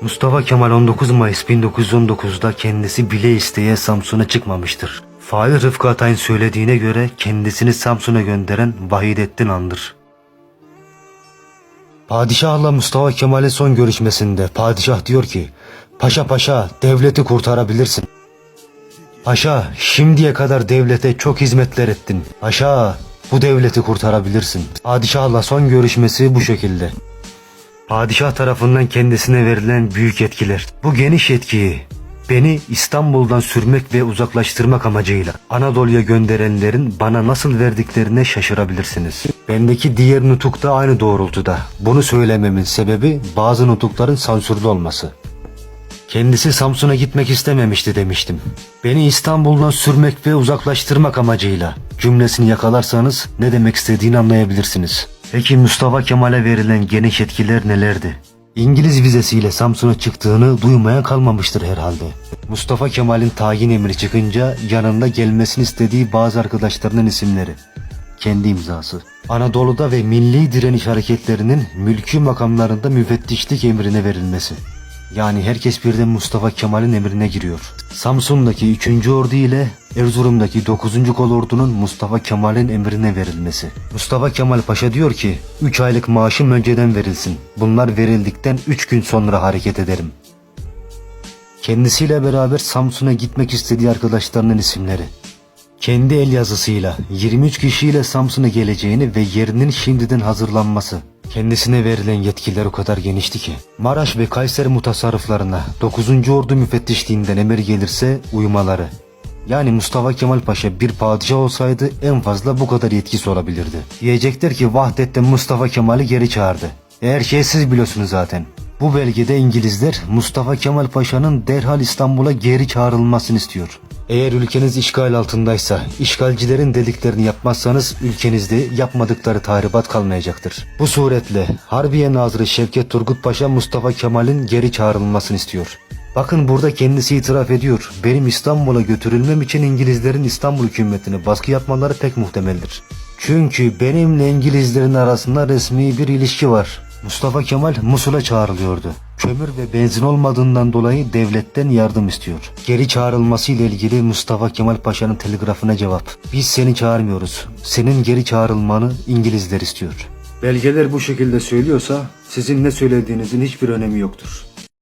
Mustafa Kemal 19 Mayıs 1919'da kendisi bile isteye Samsun'a çıkmamıştır. Fail Rıfkı Atay'ın söylediğine göre kendisini Samsun'a gönderen Vahidettin An'dır. Padişahla Mustafa Kemal'in son görüşmesinde padişah diyor ki Paşa paşa devleti kurtarabilirsin. Paşa şimdiye kadar devlete çok hizmetler ettin. Paşa bu devleti kurtarabilirsin. Padişahla son görüşmesi bu şekilde. Padişah tarafından kendisine verilen büyük yetkiler. Bu geniş yetkiyi beni İstanbul'dan sürmek ve uzaklaştırmak amacıyla Anadolu'ya gönderenlerin bana nasıl verdiklerine şaşırabilirsiniz. Bendeki diğer nutuk da aynı doğrultuda. Bunu söylememin sebebi bazı nutukların sansürlü olması. Kendisi Samsun'a gitmek istememişti demiştim. Beni İstanbul'dan sürmek ve uzaklaştırmak amacıyla cümlesini yakalarsanız ne demek istediğini anlayabilirsiniz. Peki Mustafa Kemal'e verilen geniş yetkiler nelerdi? İngiliz vizesiyle Samsun'a çıktığını duymayan kalmamıştır herhalde. Mustafa Kemal'in tayin emri çıkınca yanında gelmesini istediği bazı arkadaşlarının isimleri. Kendi imzası. Anadolu'da ve milli direniş hareketlerinin mülkü makamlarında müfettişlik emrine verilmesi. Yani herkes birden Mustafa Kemal'in emrine giriyor. Samsun'daki 3. Ordu ile Erzurum'daki 9. Kolordu'nun Mustafa Kemal'in emrine verilmesi. Mustafa Kemal Paşa diyor ki 3 aylık maaşım önceden verilsin. Bunlar verildikten 3 gün sonra hareket ederim. Kendisiyle beraber Samsun'a gitmek istediği arkadaşlarının isimleri. Kendi el yazısıyla 23 kişiyle Samsun'a geleceğini ve yerinin şimdiden hazırlanması. Kendisine verilen yetkiler o kadar genişti ki. Maraş ve Kayseri mutasarrıflarına 9. Ordu müfettişliğinden emir gelirse uymaları. Yani Mustafa Kemal Paşa bir padişah olsaydı en fazla bu kadar yetkisi olabilirdi. Diyecekler ki Vahdettin Mustafa Kemal'i geri çağırdı. Her şey siz biliyorsunuz zaten. Bu belgede İngilizler Mustafa Kemal Paşa'nın derhal İstanbul'a geri çağrılmasını istiyor. Eğer ülkeniz işgal altındaysa, işgalcilerin dediklerini yapmazsanız ülkenizde yapmadıkları tahribat kalmayacaktır. Bu suretle Harbiye Nazırı Şevket Turgut Paşa Mustafa Kemal'in geri çağrılmasını istiyor. Bakın burada kendisi itiraf ediyor. Benim İstanbul'a götürülmem için İngilizlerin İstanbul hükümetine baskı yapmaları pek muhtemeldir. Çünkü benimle İngilizlerin arasında resmi bir ilişki var. Mustafa Kemal Musul'a çağrılıyordu. Kömür ve benzin olmadığından dolayı devletten yardım istiyor. Geri çağrılması ile ilgili Mustafa Kemal Paşa'nın telgrafına cevap. Biz seni çağırmıyoruz. Senin geri çağrılmanı İngilizler istiyor. Belgeler bu şekilde söylüyorsa sizin ne söylediğinizin hiçbir önemi yoktur.